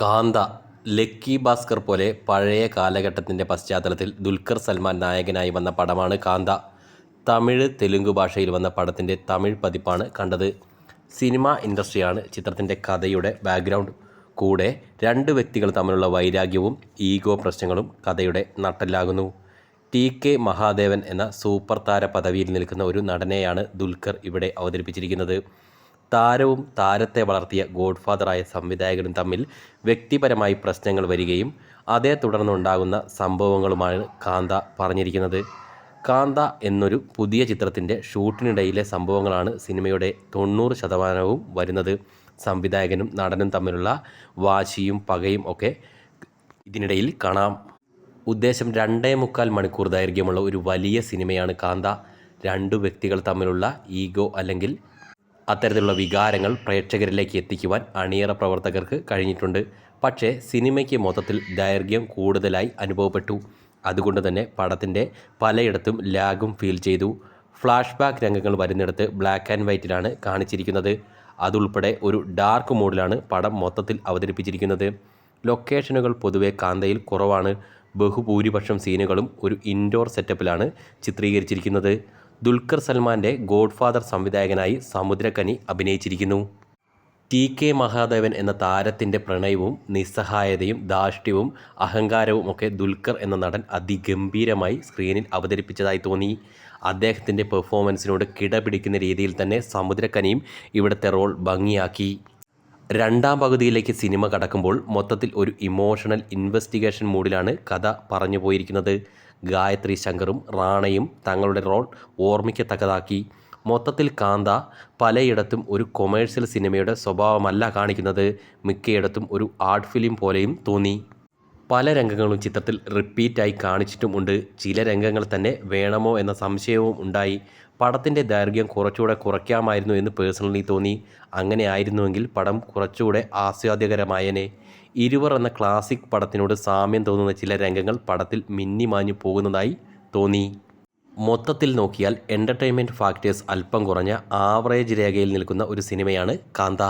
കാന്ത lucky Bhaskar പോലെ പഴയ കാലഘട്ടത്തിന്റെ പശ്ചാത്തലത്തിൽ ദുൽഖർ സൽമാൻ നായകനായി വന്ന പടമാണ് കാന്ത. തമിഴ് തെലുങ്ക് ഭാഷയിൽ വന്ന പടത്തിന്റെ തമിഴ് പതിപ്പാണ് കണ്ടത്. സിനിമ ഇൻഡസ്ട്രിയാണ് ചിത്രത്തിന്റെ കഥയുടെ ബാക്ക്ഗ്രൗണ്ട്. കൂടെ രണ്ട് വ്യക്തികൾ തമ്മിലുള്ള വൈരാഗ്യവും ഈഗോ പ്രശ്നങ്ങളും കഥയുടെ നട്ടലാകുന്നു ടി കെ മഹാദേവൻ എന്ന സൂപ്പർ താര പദവിയിൽ നിൽക്കുന്ന ഒരു നടനെയാണ് ദുൽഖർ ഇവിടെ അവതരിപ്പിച്ചിരിക്കുന്നത്. താരവും താരത്തെ വളർത്തിയ ഗോഡ്ഫാദറായ സംവിധായകനും തമ്മിൽ വ്യക്തിപരമായി പ്രശ്നങ്ങൾ വരികയും അതേ തുടർന്നുണ്ടാകുന്ന സംഭവങ്ങളുമാണ് കാന്ത പറഞ്ഞിരിക്കുന്നത്. കാന്ത എന്നൊരു പുതിയ ചിത്രത്തിന്റെ ഷൂട്ടിനിടയിലെ സംഭവങ്ങളാണ് സിനിമയുടെ തൊണ്ണൂറ് ശതമാനവും വരുന്നത്. സംവിധായകനും നടനും തമ്മിലുള്ള വാശിയും പകയും ഒക്കെ ഇതിനിടയിൽ കാണാം. ഉദ്ദേശം രണ്ടേ മുക്കാൽ മണിക്കൂർ ദൈർഘ്യമുള്ള ഒരു വലിയ സിനിമയാണ് കാന്ത. രണ്ടു വ്യക്തികൾ തമ്മിലുള്ള ഈഗോ അല്ലെങ്കിൽ അത്തരത്തിലുള്ള വികാരങ്ങൾ പ്രേക്ഷകരിലേക്ക് എത്തിക്കുവാൻ അണിയറ പ്രവർത്തകർക്ക് കഴിഞ്ഞിട്ടുണ്ട്. പക്ഷേ സിനിമയ്ക്ക് മൊത്തത്തിൽ ദൈർഘ്യം കൂടുതലായി അനുഭവപ്പെട്ടു. അതുകൊണ്ട് തന്നെ പടത്തിന്റെ പലയിടത്തും ലാഗും ഫീൽ ചെയ്തു. ഫ്ലാഷ് ബാക്ക് രംഗങ്ങൾ വരുന്നിടത്ത് ബ്ലാക്ക് ആൻഡ് വൈറ്റിലാണ് കാണിച്ചിരിക്കുന്നത്. അതുൾപ്പെടെ ഒരു ഡാർക്ക് മോഡിലാണ് പടം മൊത്തത്തിൽ അവതരിപ്പിച്ചിരിക്കുന്നത്. ലൊക്കേഷനുകൾ പൊതുവെ കാന്തയിൽ കുറവാണ്. ബഹുഭൂരിപക്ഷം സീനുകളും ഒരു ഇൻഡോർ സെറ്റപ്പിലാണ് ചിത്രീകരിച്ചിരിക്കുന്നത്. ദുൽഖർ സൽമാന്റെ ഗോഡ്ഫാദർ സംവിധായകനായി സമുദ്രക്കനി അഭിനയിച്ചിരിക്കുന്നു. ടി കെ മഹാദേവൻ എന്ന താരത്തിന്റെ പ്രണയവും നിസ്സഹായതയും ധാർഷ്ട്യവും അഹങ്കാരവും ഒക്കെ ദുൽഖർ എന്ന നടൻ അതിഗംഭീരമായി സ്ക്രീനിൽ അവതരിപ്പിച്ചതായി തോന്നി. അദ്ദേഹത്തിന്റെ പെർഫോമൻസിനോട് കിടപിടിക്കുന്ന രീതിയിൽ തന്നെ സമുദ്രക്കനിയും ഇവിടുത്തെ റോൾ ഭംഗിയാക്കി. രണ്ടാം പകുതിയിലേക്ക് സിനിമ കടക്കുമ്പോൾ മൊത്തത്തിൽ ഒരു ഇമോഷണൽ ഇൻവെസ്റ്റിഗേഷൻ മൂഡിലാണ് കഥ പറഞ്ഞു പോയിരിക്കുന്നത്. ഗായത്രി ശങ്കറും റാണയും തങ്ങളുടെ റോൾ ഓർമ്മിക്കത്തക്കതാക്കി. മൊത്തത്തിൽ കാന്ത പലയിടത്തും ഒരു കൊമേഴ്സ്യൽ സിനിമയുടെ സ്വഭാവമല്ല കാണിക്കുന്നത്. മിക്കയിടത്തും ഒരു ആർട്ട് ഫിലിം പോലെയും തോന്നി. പല രംഗങ്ങളും ചിത്രത്തിൽ റിപ്പീറ്റായി കാണിച്ചിട്ടുമുണ്ട് ചില രംഗങ്ങൾ തന്നെ വേണമോ എന്ന സംശയവും ഉണ്ടായി. പടത്തിന്റെ ദൈർഘ്യം കുറച്ചുകൂടെ കുറയ്ക്കാമായിരുന്നു എന്ന് പേഴ്സണലി തോന്നി. അങ്ങനെ ആയിരുന്നുവെങ്കിൽ പടം കുറച്ചുകൂടെ ആസ്വാദ്യകരമായേനെ. ഇരുവർ എന്ന ക്ലാസിക് പടത്തിനോട് സാമ്യം തോന്നുന്ന ചില രംഗങ്ങൾ പടത്തിൽ മിന്നിമാഞ്ഞു പോകുന്നതായി തോന്നി. മൊത്തത്തിൽ നോക്കിയാൽ എന്റർടൈൻമെന്റ് ഫാക്ടേഴ്സ് അല്പം കുറഞ്ഞ ആവറേജ് രേഖയിൽ നിൽക്കുന്ന ഒരു സിനിമയാണ് കാന്ത.